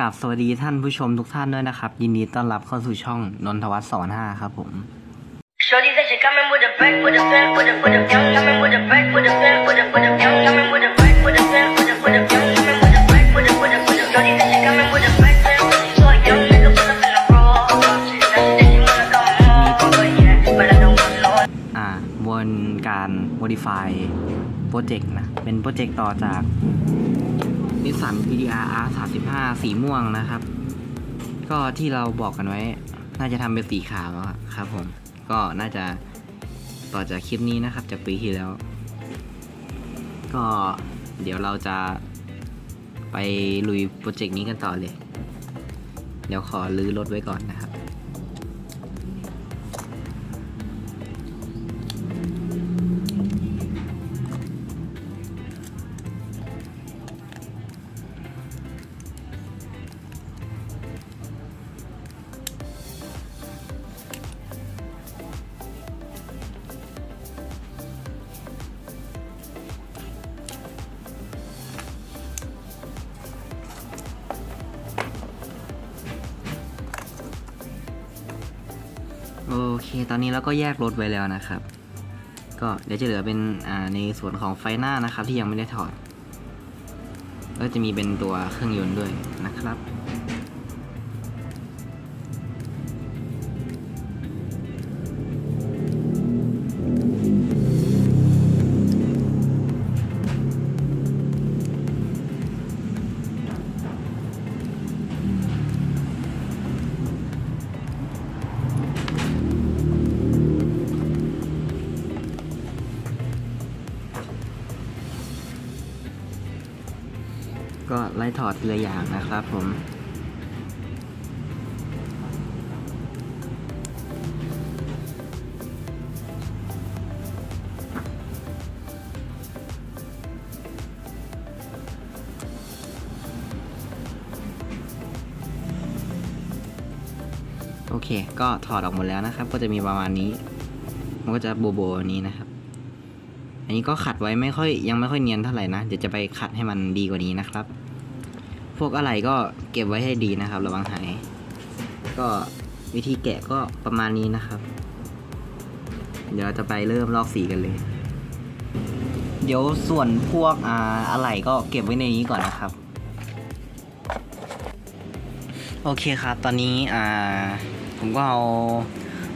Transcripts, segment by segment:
กับสวัสดีท่านผู้ชมทุกท่านด้วยนะครับ ยินดีต้อนรับเข้าสู่ช่องนนทวัฒน์สอนห้าครับผม อ่าบนการ modify โปรเจกต์นะ เป็นโปรเจกต์ต่อจาก นิสสัน PDR R35 สีม่วงนะครับ ก็ที่เราบอกกันไว้ น่าจะทำเป็นสีขาวครับผม ก็น่าจะต่อจากคลิปนี้นะครับ จากปีที่แล้ว ก็เดี๋ยวเราจะไปลุยโปรเจกต์นี้กันต่อเลย เดี๋ยวขอลื้อรถไว้ก่อนนะครับ ตอนนี้เราก็แยกรถไว้แล้วนะครับ ก็เดี๋ยวจะเหลือเป็นในส่วนของไฟหน้านะครับ ที่ยังไม่ได้ถอด ก็จะมีเป็นตัวเครื่องยนต์ด้วยนะครับ ก็ไล่ถอดทีละอย่างนะครับผมโอเค ก็ถอดออกหมดแล้วนะครับ ก็จะมีประมาณนี้ มันก็จะโบโบนี้นะครับ อันนี้ก็ขัดไว้ไม่ค่อยยังไม่ค่อยเนียนเท่าไหร่นะ เดี๋ยวจะไปขัดให้มันดีกว่านี้นะครับ วกอะไรก็เก็บไว้ให้ดีนะครับ ระวังหาย ก็วิธีแกะก็ประมาณนี้นะครับ เดี๋ยวเราจะไปเริ่มลอกสีกันเลย เดี๋ยวส่วนพวกอ่าอะไรก็เก็บไว้ในนี้ก่อนนะครับ โอเคครับ ตอนนี้อ่าผมก็เอา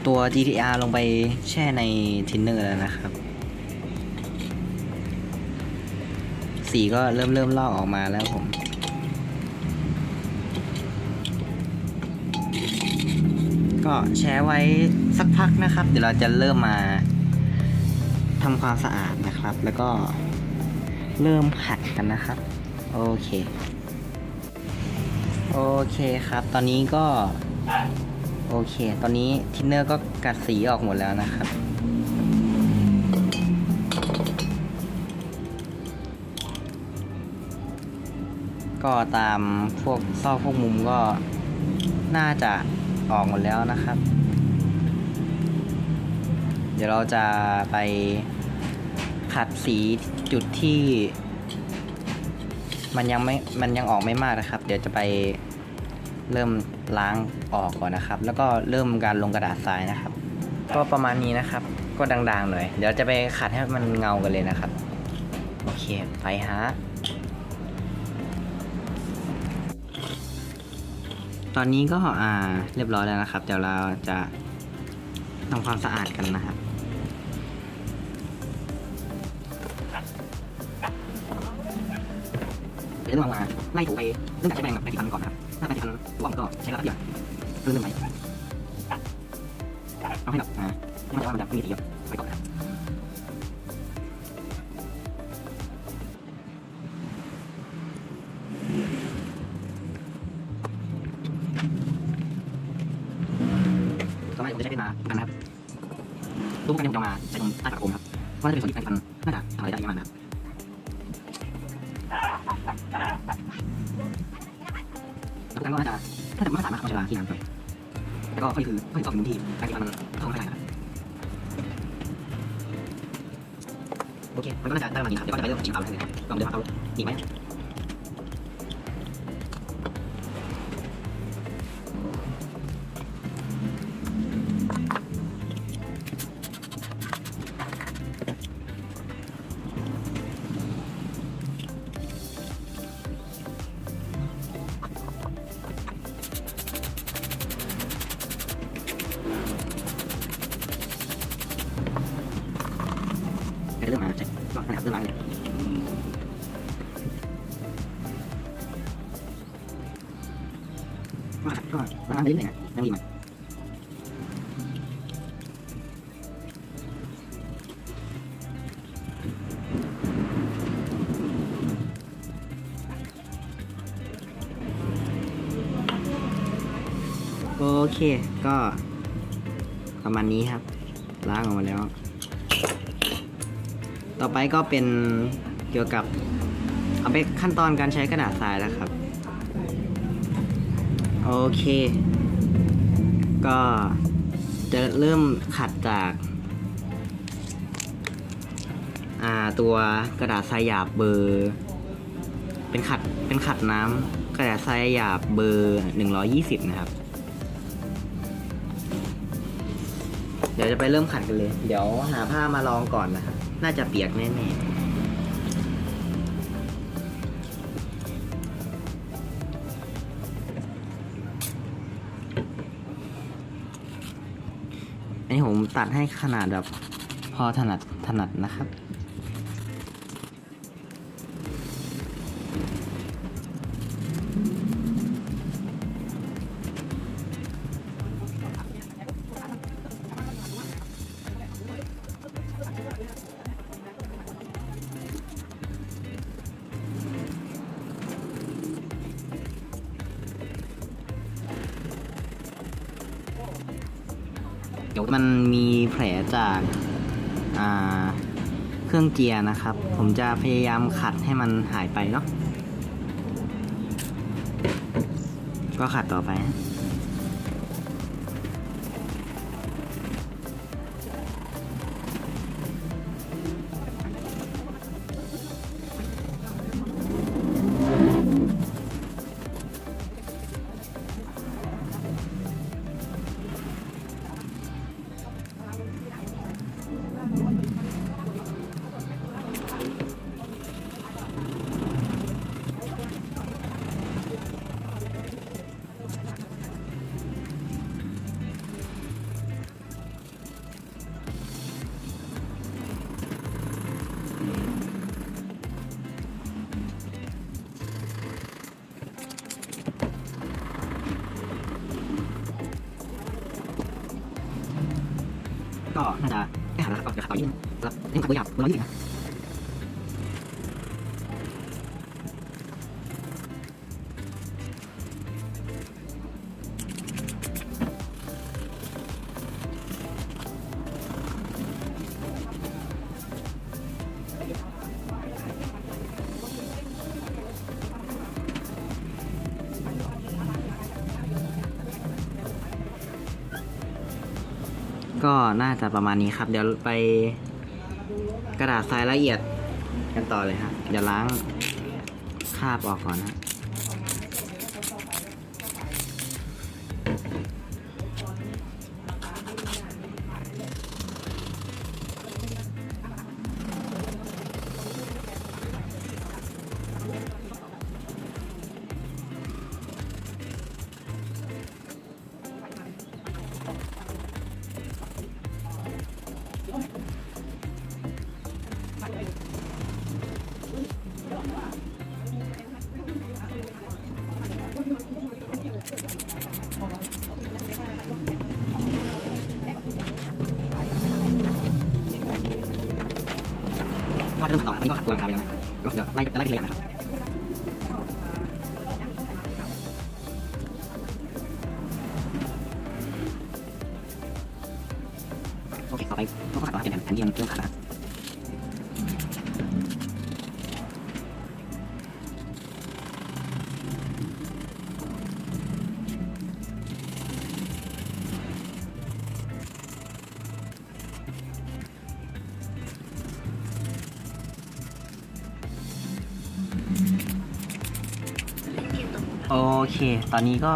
ตัว GTR ลงไปแช่ในทินเนอร์แล้วนะครับ สีก็เริ่มเริ่มลอกออกมาแล้วผม ก็แช่ไว้สักพักนะครับ เดี๋ยวเราจะเริ่มมาทำความสะอาดนะครับ แล้วก็เริ่มขัดกันนะครับ โอเค โอเคครับ ตอนนี้ก็ โอเค ตอนนี้ทินเนอร์ก็กัดสีออกหมดแล้วนะครับก็ตามพวกซอกพวกมุมก็น่าจะ ออกหมดแล้วนะครับ เดี๋ยวเราจะไปขัดสีจุดที่ มันยังไม่ มันยังออกไม่มากนะครับ เดี๋ยวจะไปเริ่มล้างออกก่อนนะครับ แล้วก็เริ่มการลงกระดาษทรายนะครับ ก็ประมาณนี้นะครับ ก็ดังๆหน่อย เดี๋ยวจะไปขัดให้มันเงากันเลยนะครับ โอเค ไปฮะ ตอนนี้ก็อ่าเรียบร้อยแล้วนะครับ เดี๋ยวเราจะทำความสะอาดกันนะครับเดี๋ยวเรามาไล่ถูไปเรื่องการใช้แปรงกับแปรงสีฟันก่อนครับ ถ้าแปรงสีฟันรวมก็ใช้แล้วเดียวเริ่มไปเอาให้แบบอ่าให้มันจะว่ามันจะไม่มีสีเยอะ ผมจะใช้เป็นมากันนะครับรูปกันที่ผมจะมาใช้ตรงใต้ากระโปรงครับว่าจะเป็นส่วนที่แปรงสีฟันน่าจะทำอะไรได้เยอะมากนะครับแล้วก็น่าจะถ้าจะม่สามารถเอาชะลาที่น้ำไปแล้วก็ข้อที่คือข้อที่สองเป็นที่แปรงสีฟันมันเข้าไม่ได้นะครับโอเคมันก็น่าจะได้ประมาณนี้ครับเดี๋ยวก็จะไปเริ่มชิมเอาแล้วเลยลองเดินมาเอาดีไหม ก็ก็ล้างไปเรื่อยๆนะไม่รีมันโอเค ก็ประมาณนี้ครับ ล้างออกมาแล้ว ต่อไปก็เป็นเกี่ยวกับ เอาไปขั้นตอนการใช้กระดาษทรายแล้วครับ โอเค ก็จะเริ่มขัดจากาตัวกระดาษทรายหยาบเบอร์ เป็นขัดเป็นขัดน้ำกระดาษทรายหยาบเบอร์หนึ่งร้อยี่สิบนะครับ เดี๋ยวจะไปเริ่มขัดกันเลย เดี๋ยวหาผ้ามาลองก่อนนะครับ น่าจะเปียกแน่ๆ นี้ผมตัดให้ขนาดแบบพอถนัดถนัดนะครับ มันมีแผลจากาเครื่องเจียร์นะครับ ผมจะพยายามขัดให้มันหายไปเนาะก็ขัดต่อไป ตัวหยาบตัวละยี่สิบก็น่าจะประมาณนี้ครับ เดี๋ยวไป กระดาษทรายละเอียดกันต่อเลยฮะอย่าล้างคราบออกก่อนนะ มันก็ขัดตัวหลังคาไปแล้วนะก็เดี๋ยวไล่จะไล่ทีละอย่างนะครับโอเคต่อไปก็ขัดตัวเป็นแผ่นแผ่นที่มันเริ่มขัดนะ โอเค ตอนนี้ก็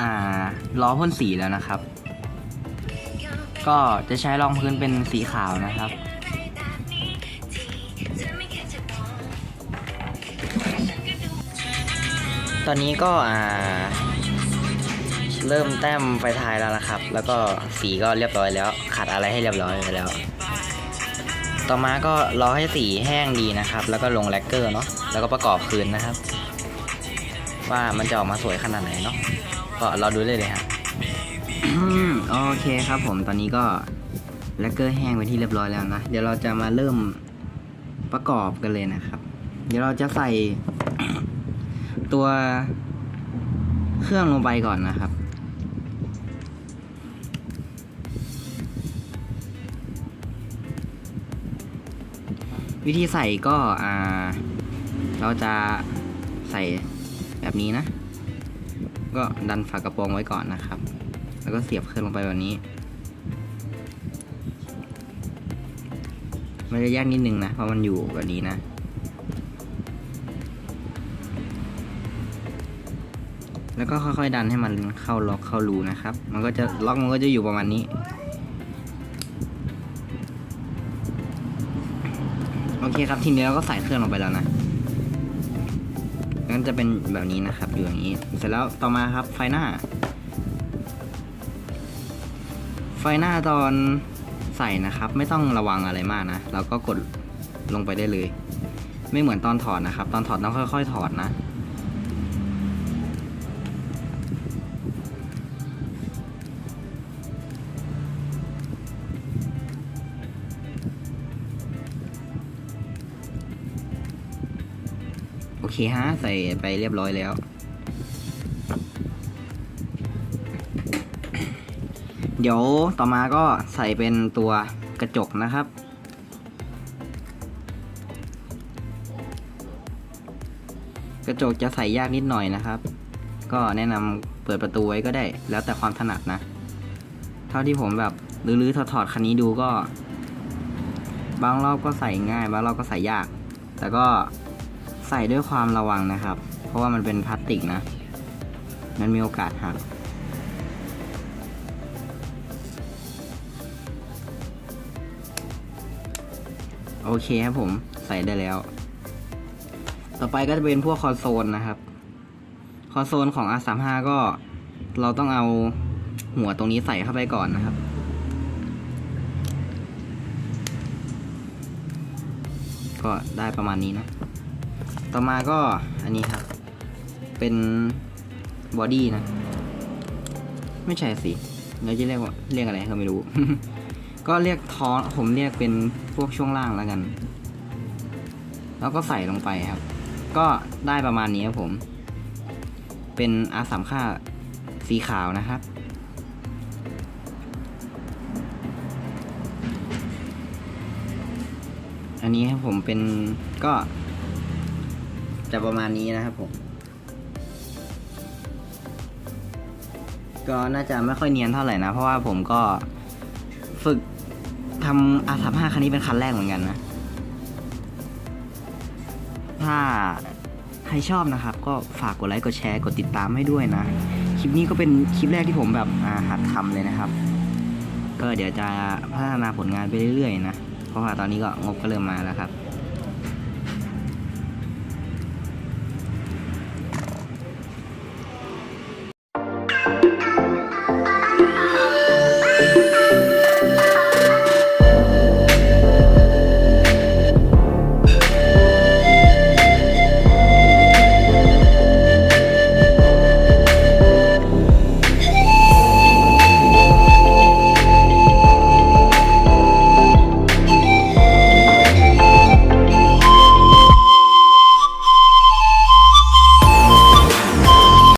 อ่าล้อพ่นสีแล้วนะครับ ก็จะใช้รองพื้นเป็นสีขาวนะครับ ตอนนี้ก็อ่า เริ่มแต้มไฟท้ายแล้วนะครับ แล้วก็สีก็เรียบร้อยแล้ว ขัดอะไรให้เรียบร้อยไปแล้ว ต่อมาก็รอให้สีแห้งดีนะครับ แล้วก็ลงแลกเกอร์เนาะ แล้วก็ประกอบคืนนะครับ ว่ามันจะออกมาสวยขนาดไหนเนาะก็เราดูเลยเลยฮะโอเคครับผมตอนนี้ก็แลกเกอร์แห้งไปที่เรียบร้อยแล้วนะ เดี๋ยวเราจะมาเริ่มประกอบกันเลยนะครับ เดี๋ยวเราจะใส่ตัวเครื่องลงไปก่อนนะครับ วิธีใส่ก็อ่าเราจะใส่ แบบนี้นะ ก็ดันฝากระโปรงไว้ก่อนนะครับ แล้วก็เสียบเครื่องลงไปแบบนี้ มันจะยากนิดนึงนะ เพราะมันอยู่แบบนี้นะแล้วก็ค่อยๆดันให้มันเข้าล็อกเข้ารูนะครับ มันก็จะล็อกมันก็จะอยู่ประมาณนี้ โอเคครับทีนี้เราก็ใส่เครื่องลงไปแล้วนะ งั้นจะเป็นแบบนี้นะครับอยู่อย่างนี้ เสร็จแล้วต่อมาครับไฟหน้า ไฟหน้าตอนใส่นะครับ ไม่ต้องระวังอะไรมากนะเราก็กดลงไปได้เลย ไม่เหมือนตอนถอดนะครับ ตอนถอดต้องค่อย ๆ ถอดนะ เคฮะใส่ไปเรียบร้อยแล้ว เดี๋ยวต่อมาก็ใส่เป็นตัวกระจกนะครับ กระจกจะใส่ยากนิดหน่อยนะครับ ก็แนะนำเปิดประตูไว้ก็ได้ แล้วแต่ความถนัดนะ เท่าที่ผมแบบลื้อๆถอดๆคันนี้ดูก็ บางรอบก็ใส่ง่าย บางรอบก็ใส่ยาก แต่ก็ ใส่ด้วยความระวังนะครับ เพราะว่ามันเป็นพลาสติกนะ มันมีโอกาสหักโอเคครับผมใส่ได้แล้ว ต่อไปก็จะเป็นพวกคอนโซลนะครับ คอนโซลของ R35 ก็เราต้องเอาหัวตรงนี้ใส่เข้าไปก่อนนะครับ ก็ได้ประมาณนี้นะ ต่อมาก็อันนี้ครับ เป็นบอดี้นะ ไม่ใช่สิเราจะเรียกว่าเรียกอะไรก็ไม่รู้ ก็เรียกท้อผมเรียกเป็นพวกช่วงล่างแล้วกัน แล้วก็ใส่ลงไปครับ ก็ได้ประมาณนี้ครับผม เป็นอาสามค่าสีขาวนะครับอันนี้ครับผมเป็นก็ จะประมาณนี้นะครับผม ก็น่าจะไม่ค่อยเนียนเท่าไหร่นะ เพราะว่าผมก็ฝึกทำอาสามห้าคันนี้เป็นคันแรกเหมือนกันนะ ถ้าใครชอบนะครับ ก็ฝากกดไลค์กดแชร์กดติดตามให้ด้วยนะ คลิปนี้ก็เป็นคลิปแรกที่ผมแบบอาหัดทำเลยนะครับ ก็เดี๋ยวจะพัฒนาผลงานไปเรื่อยๆนะ เพราะว่าตอนนี้ก็งบก็เริ่มมาแล้วครับ